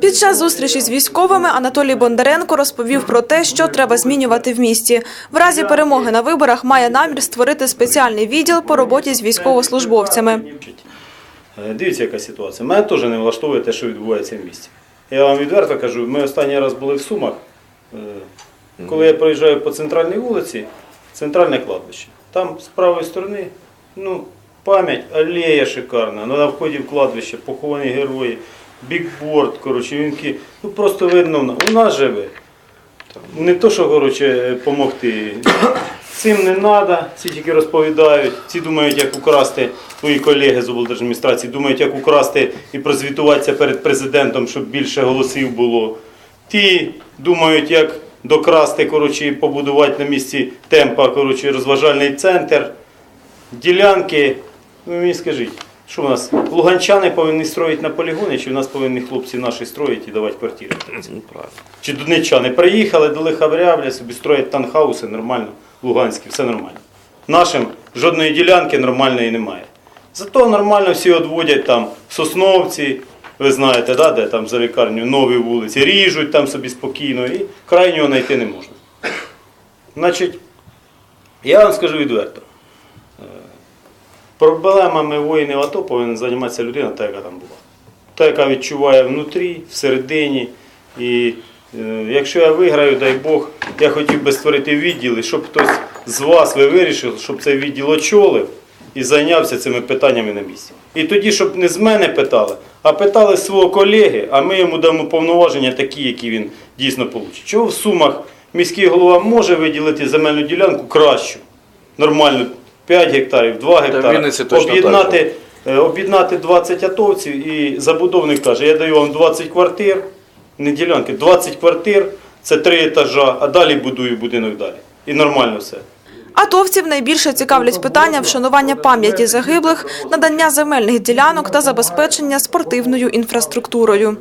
Під час зустрічі з військовими Анатолій Бондаренко розповів про те, що треба змінювати в місті. В разі перемоги на виборах має намір створити спеціальний відділ по роботі з військовослужбовцями. Е, Дивіться, яка ситуація. Мене теж не влаштовує те, що відбувається в місті. Я вам відверто кажу, ми останній раз були в Сумах. Е, Коли я проїжджаю по центральній вулиці, центральне кладбище. Там з правої сторони, ну, пам'ять, алея шикарна. На вході в кладбище, поховані герої, бікборд, коротше, вінки. Ну просто видно, у нас живе. Не то, що коротше, допомогти. Цим не треба, ці тільки розповідають. Ці думають, як украсти твої колеги з облдержадміністрації, думають, як украсти і прозвітуватися перед президентом, щоб більше голосів було. Ті думають, як докрасти, коротше, побудувати на місці темпа, коротше, розважальний центр. Ділянки, ви мені скажіть, що в нас луганчани повинні строїти на полігоні, чи в нас повинні хлопці наші строїти і давати квартири? Чи донеччани приїхали, дали хабаря, бля, собі строять танхауси нормально, луганські, все нормально. Нашим жодної ділянки нормальної немає. Зато нормально всі відводять там сосновці, ви знаєте, да, де там за лікарню нові вулиці, ріжуть там собі спокійно і крайнього знайти не можна. Значить, я вам скажу відверто. Проблемами воїнів АТО повинна займатися людина, та, яка там була. Та, яка відчуває внутрі, всередині. І е, якщо я виграю, дай Бог, я хотів би створити відділ, і щоб хтось з вас ви вирішив, щоб цей відділ очолив і зайнявся цими питаннями на місці. І тоді, щоб не з мене питали, а питали свого колеги, а ми йому дамо повноваження такі, які він дійсно получить. Чого в Сумах міський голова може виділити земельну ділянку кращу, нормальну, 5 гектарів, 2 гектари, об'єднати, е, об'єднати 20 атовців і забудовник каже, я даю вам 20 квартир, не ділянки, 20 квартир, це 3 етажа, а далі будую будинок далі. І нормально все. Атовців найбільше цікавлять питання вшанування пам'яті загиблих, надання земельних ділянок та забезпечення спортивною інфраструктурою.